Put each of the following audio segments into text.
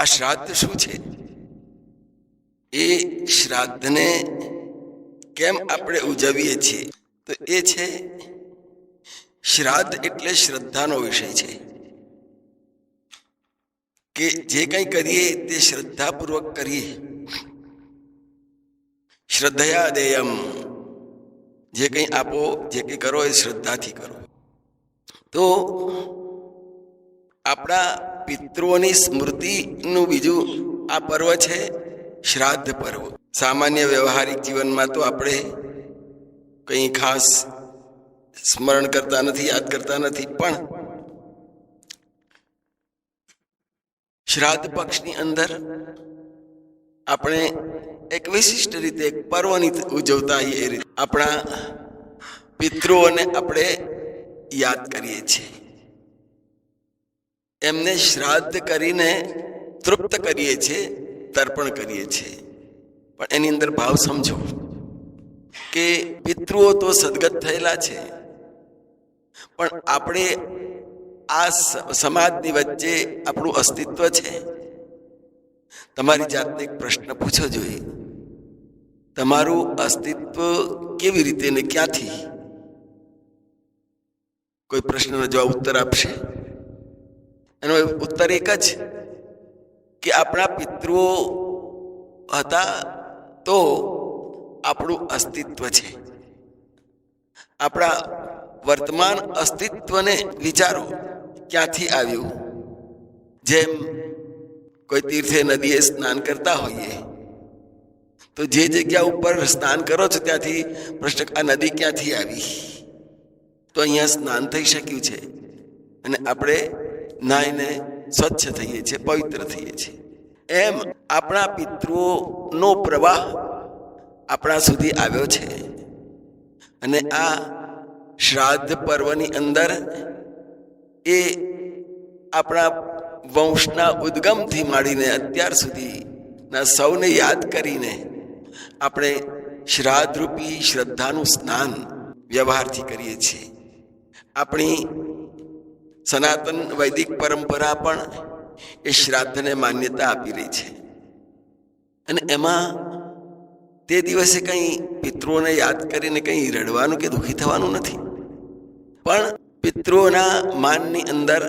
આ શ્રાદ્ધ શું છે? એ શ્રાદ્ધને કેમ આપણે ઉજવીએ છીએ? તો એ છે, શ્રાદ્ધ એટલે શ્રદ્ધાનો વિષય છે. કે જે કંઈ કરીએ તે શ્રદ્ધાપૂર્વક કરીએ. શ્રદ્ધયા દેયમ. જે કંઈ આપો, જે કંઈ કરો એ શ્રદ્ધાથી કરો. તો આપણા પિતૃઓની સ્મૃતિનું બીજું આ પર્વ છે શ્રાદ્ધ પર્વ. સામાન્ય વ્યવહારિક જીવનમાં તો આપણે કંઈ ખાસ સ્મરણ કરતા નથી, યાદ કરતા નથી, પણ શ્રાદ્ધ પક્ષની અંદર આપણે એક વિશિષ્ટ રીતે એક પર્વની ઉજવતા એ રીતે આપણા પિતૃઓને આપણે યાદ કરીએ છીએ. એમને શ્રાદ્ધ કરીને તૃપ્ત કરીએ છીએ તર્પણ કરીએ છીએ પણ એની અંદર ભાવ સમજો કે પિતૃઓ તો સદગત થયેલા છે. પણ આપણે આ સમાજની વચ્ચે આપણું અસ્તિત્વ છે. તમારી જાતને એક પ્રશ્ન પૂછો જોઈએ. તમારું અસ્તિત્વ કેવી રીતે ને ક્યાંથી? કોઈ પ્રશ્નનો જવાબ ઉત્તર આપશે? એનો ઉત્તર એક જ કે આપણા પિતૃઓ હતા તો આપણું અસ્તિત્વ છે. આપણા વર્તમાન અસ્તિત્વને વિચારો, ક્યાંથી આવ્યું? જેમ કોઈ તીર્થે નદીએ સ્નાન કરતા હોઈએ, તો જે જગ્યા ઉપર સ્નાન કરો છો ત્યાંથી પ્રશ્ન, આ નદી ક્યાંથી આવી? તો અહીંયા સ્નાન થઈ શક્યું છે. અને આપણે નાહીને સ્વચ્છ થઈએ છીએ, પવિત્ર થઈએ છીએ. એમ આપણા પિતૃઓનો પ્રવાહ આપણા સુધી આવ્યો છે. અને આ શ્રાદ્ધ પર્વની અંદર એ આપણા વંશના ઉદ્ગમથી માંડીને અત્યાર સુધીના સૌને યાદ કરીને આપણે શ્રાદ્ધરૂપી શ્રદ્ધાનું સ્નાન વ્યવહારથી કરીએ છીએ. આપણી સનાતન વૈદિક પરંપરા પણ એ શ્રાદ્ધને માન્યતા આપી રહી છે. અને એમાં તે દિવસે કંઈ પિતૃઓને યાદ કરીને કંઈ રડવાનું કે દુઃખી થવાનું નથી. પણ પિતૃઓના માનની અંદર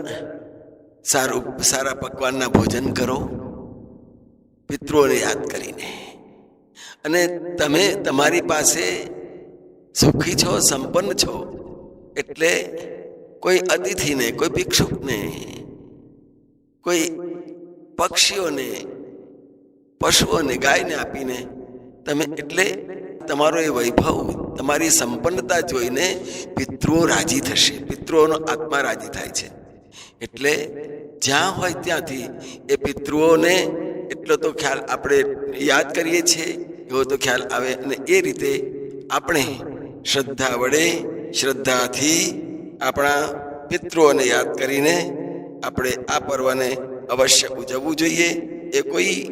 સારું, સારા પકવાનના ભોજન કરો, પિતૃઓને યાદ કરીને. અને તમે તમારી પાસે સુખી છો, સંપન્ન છો, એટલે કોઈ અતિથિને, કોઈ ભિક્ષુકને, કોઈ પક્ષીઓને, પશુઓને, ગાયને આપીને તમે એટલે તમારો એ વૈભવ, તમારી સંપન્નતા જોઈને પિતૃઓ રાજી થશે, પિતૃઓનો આત્મા રાજી થાય છે. એટલે જ્યાં હોય ત્યાંથી એ પિતૃઓને એટલો તો ખ્યાલ આપણે યાદ કરીએ છીએ, એવો તો ખ્યાલ આવે અને એ રીતે આપણે શ્રદ્ધા વડે, શ્રદ્ધાથી આપણા પિતૃઓને યાદ કરીને આપણે આ પર્વને અવશ્ય ઉજવવું જોઈએ. એ કોઈ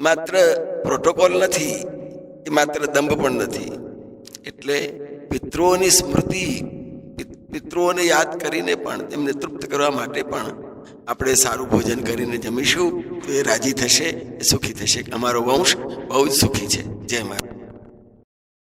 માત્ર પ્રોટોકોલ નથી, એ માત્ર દંભ પણ નથી. એટલે પિતૃઓની સ્મૃતિ, પિત- પિતૃઓને યાદ કરીને પણ, તેમને તૃપ્ત કરવા માટે પણ આપણે સારું ભોજન કરીને જમીશું. તો એ રાજી થશે, એ સુખી થશે. અમારો વંશ બહુ જ સુખી છે. જય મહારાજ